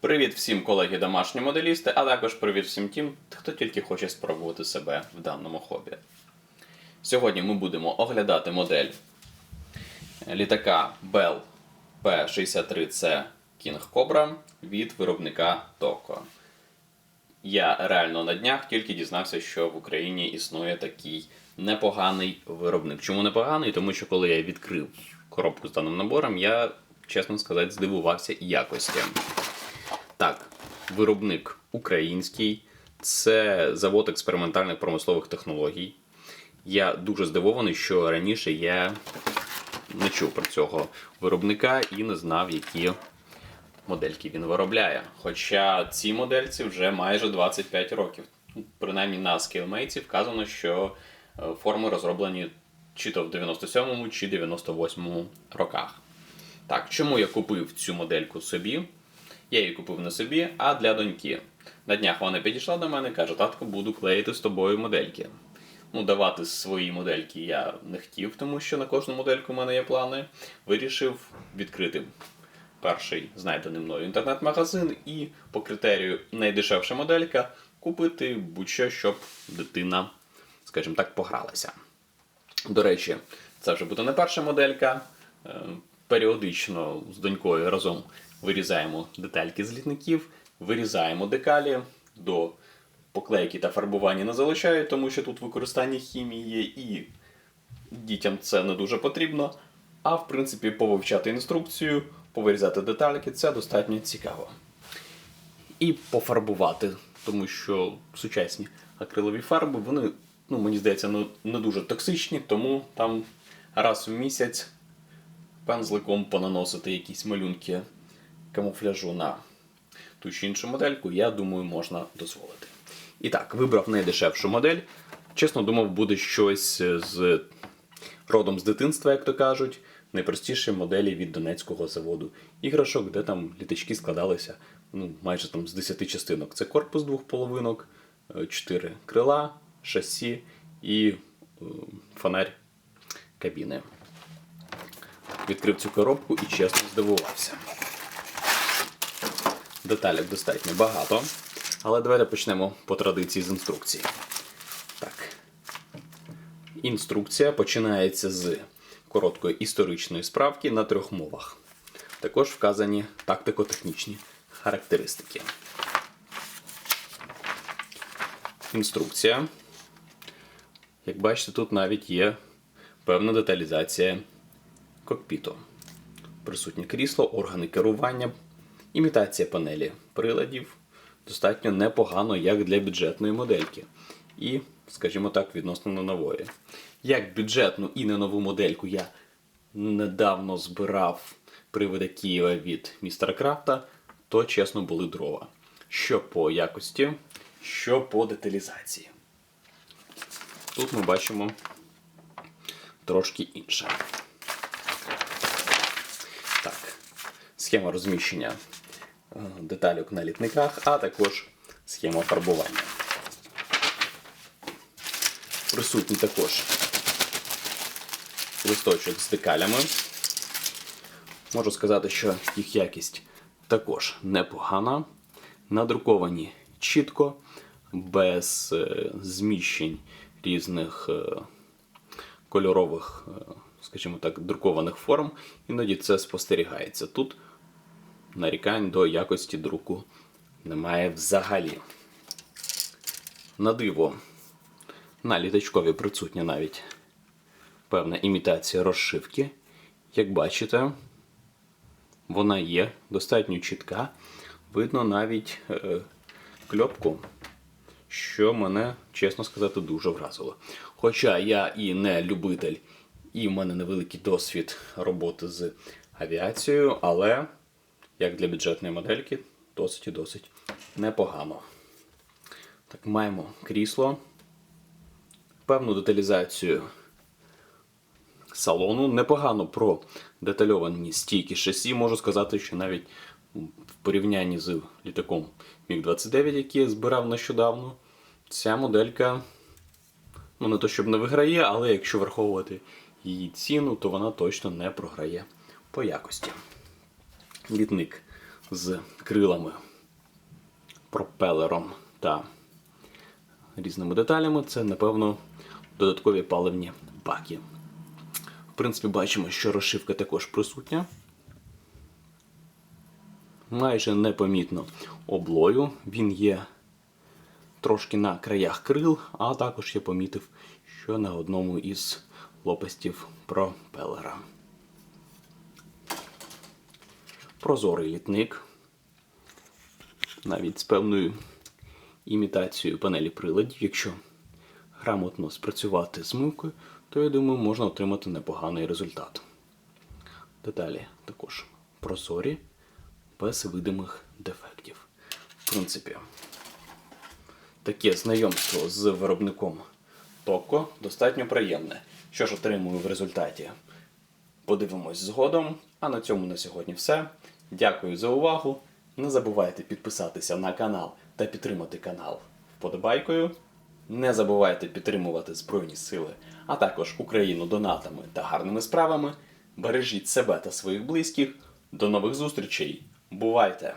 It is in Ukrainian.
Привіт всім колеги домашні моделісти, а також привіт всім тим, хто тільки хоче спробувати себе в даному хобі. Сьогодні ми будемо оглядати модель літака Bell P63C King Cobra від виробника Toco. Я реально на днях тільки дізнався, що в Україні існує такий непоганий виробник. Чому непоганий? Тому що коли я відкрив коробку з даним набором, я, чесно сказати, здивувався якості. Так, виробник український, це завод експериментальних промислових технологій. Я дуже здивований, що раніше я не чув про цього виробника і не знав, які модельки він виробляє. Хоча цій модельці вже майже 25 років. Принаймні на скейлмейці вказано, що е, форми розроблені чи то в 97-му, чи 98-му роках. Так, чому я купив цю модельку собі? Я її купив не собі, а для доньки. На днях вона підійшла до мене і каже: татко, буду клеїти з тобою модельки. Ну, давати свої модельки я не хотів, тому що на кожну модельку в мене є плани. Вирішив відкрити перший знайдений мною інтернет-магазин і по критерію найдешевша моделька купити будь-що, щоб дитина, скажімо так, погралася. До речі, це вже буде не перша моделька. Е, Періодично з донькою разом вирізаємо детальки з літників, вирізаємо декалі до поклейки та фарбування не залишаю, тому що тут використання хімії є і дітям це не дуже потрібно. А в принципі, повивчати інструкцію, повирізати детальки це достатньо цікаво. І пофарбувати, тому що сучасні акрилові фарби, вони, ну, мені здається, не, не дуже токсичні, тому там раз в місяць пензликом понаносити якісь малюнки камуфляжу на ту чи іншу модельку, я думаю, можна дозволити. І так, вибрав найдешевшу модель. Чесно думав, буде щось з родом з дитинства, як то кажуть. Найпростіші моделі від Донецького заводу іграшок, де там літачки складалися ну, майже там з 10 частинок. Це корпус двох половинок, 4 крила, шасі і е, фонарь кабіни. Відкрив цю коробку і чесно здивувався. Деталек достатньо багато. Але давайте почнемо по традиції з інструкції. Так. Інструкція починається з короткої історичної справки на трьох мовах. Також вказані тактико-технічні характеристики. Інструкція. Як бачите, тут навіть є певна деталізація кокпіту. Присутнє крісло, органи керування, імітація панелі приладів достатньо непогано, як для бюджетної модельки. І, скажімо так, відносно нової. Як бюджетну і не нову модельку я недавно збирав привида Києва від містера Крафта, то чесно були дрова. Що по якості, що по деталізації. Тут ми бачимо трошки інше. Так, схема розміщення деталюк на літниках, а також схема фарбування. Присутній також листочок з декалями. Можу сказати, що їх якість також непогана. Надруковані чітко, без е, зміщень різних е, кольорових, е, скажімо так, друкованих форм. Іноді це спостерігається. Тут нарікань до якості друку немає взагалі. На диво, на літачкові присутня навіть певна імітація розшивки. Як бачите, вона є достатньо чітка. Видно навіть е, кльопку, що мене, чесно сказати, дуже вразило. Хоча я і не любитель, і в мене невеликий досвід роботи з авіацією, але як для бюджетної модельки, досить і досить непогано. Так, маємо крісло, певну деталізацію салону. Непогано про детальовані стійки шасі. Можу сказати, що навіть в порівнянні з літаком Міг-29, який я збирав нещодавно, ця моделька, ну не то щоб не виграє, але якщо враховувати її ціну, то вона точно не програє по якості. Літник з крилами пропелером та різними деталями, це, напевно, додаткові паливні баки. В принципі, бачимо, що розшивка також присутня. Майже непомітно облою. Він є трошки на краях крил, а також я помітив, що на одному із лопастів пропелера. Прозорий літник. Навіть з певною імітацією панелі приладів. Якщо грамотно спрацювати з мивкою, то я думаю, можна отримати непоганий результат. Деталі також прозорі, без видимих дефектів. В принципі, таке знайомство з виробником Токко достатньо приємне. Що ж отримую в результаті? Подивимось згодом. А на цьому на сьогодні все. Дякую за увагу. Не забувайте підписатися на канал та підтримати канал вподобайкою. Не забувайте підтримувати Збройні Сили, а також Україну донатами та гарними справами. Бережіть себе та своїх близьких. До нових зустрічей. Бувайте!